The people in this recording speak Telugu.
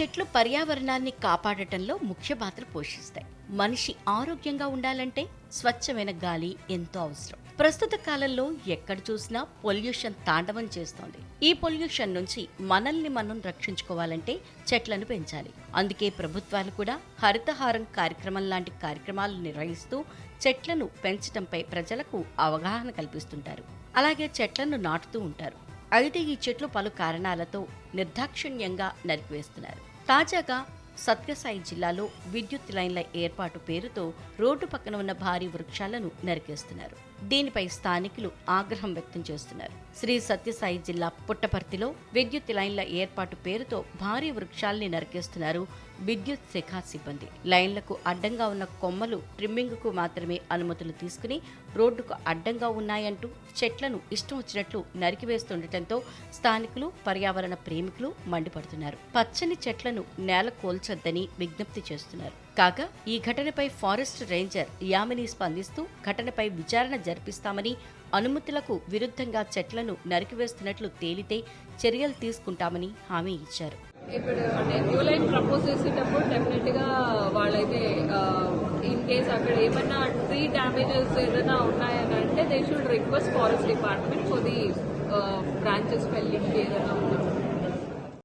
చెట్లు పర్యావరణాన్ని కాపాడటంలో ముఖ్య పాత్ర పోషిస్తాయి. మనిషి ఆరోగ్యంగా ఉండాలంటే స్వచ్ఛమైన గాలి ఎంతో అవసరం. ప్రస్తుత కాలంలో ఎక్కడ చూసినా పొల్యూషన్ తాండవం చేస్తోంది. ఈ పొల్యూషన్ నుంచి మనల్ని మనం రక్షించుకోవాలంటే చెట్లను పెంచాలి. అందుకే ప్రభుత్వాలు కూడా హరితహారం కార్యక్రమం లాంటి కార్యక్రమాలు నిర్వహిస్తూ చెట్లను పెంచడంపై ప్రజలకు అవగాహన కల్పిస్తుంటారు. అలాగే చెట్లను నాటుతూ ఉంటారు. అయితే ఈ చెట్లు పలు కారణాలతో నిర్దాక్షిణ్యంగా నరికివేస్తున్నారు. తాజాగా సత్యసాయి జిల్లాలో విద్యుత్ లైన్ల ఏర్పాటు పేరుతో రోడ్డు పక్కన ఉన్న భారీ వృక్షాలను నరికేస్తున్నారు. దీనిపై స్థానికులు ఆగ్రహం వ్యక్తం చేస్తున్నారు. శ్రీ సత్యసాయి జిల్లా పుట్టపర్తిలో విద్యుత్ లైన్ల ఏర్పాటు పేరుతో భారీ వృక్షాల్ని నరికేస్తున్నారు విద్యుత్ శాఖ సిబ్బంది. లైన్లకు అడ్డంగా ఉన్న కొమ్మలు ట్రిమ్మింగ్కు మాత్రమే అనుమతులు తీసుకుని రోడ్డుకు అడ్డంగా ఉన్నాయంటూ చెట్లను ఇష్టం వచ్చినట్లు నరికివేస్తుండటంతో స్థానికులు పర్యావరణ ప్రేమికులు మండిపడుతున్నారు. పచ్చని చెట్లను నేల కోల్చొద్దని విజ్ఞప్తి చేస్తున్నారు. కాగా ఈ ఘటనపై ఫారెస్ట్ రేంజర్ యామిని స్పందిస్తూ ఘటనపై విచారణ జరిపిస్తామని అనుమతులకు విరుద్ధంగా చెట్లను నరికివేస్తున్నట్లు తేలితే చర్యలు తీసుకుంటామని హామీ ఇచ్చారు. ఇప్పుడు అంటే న్యూ లైన్ ప్రపోజ్ చేసేటప్పుడు డెఫినెట్గా వాళ్ళైతే ఇన్ కేస్ అక్కడ ఏమైనా ట్రీ డ్యామేజెస్ ఏదైనా ఉన్నాయని అంటే they should request forest department for the branches felling ఏదైనా ఉన్నప్పుడు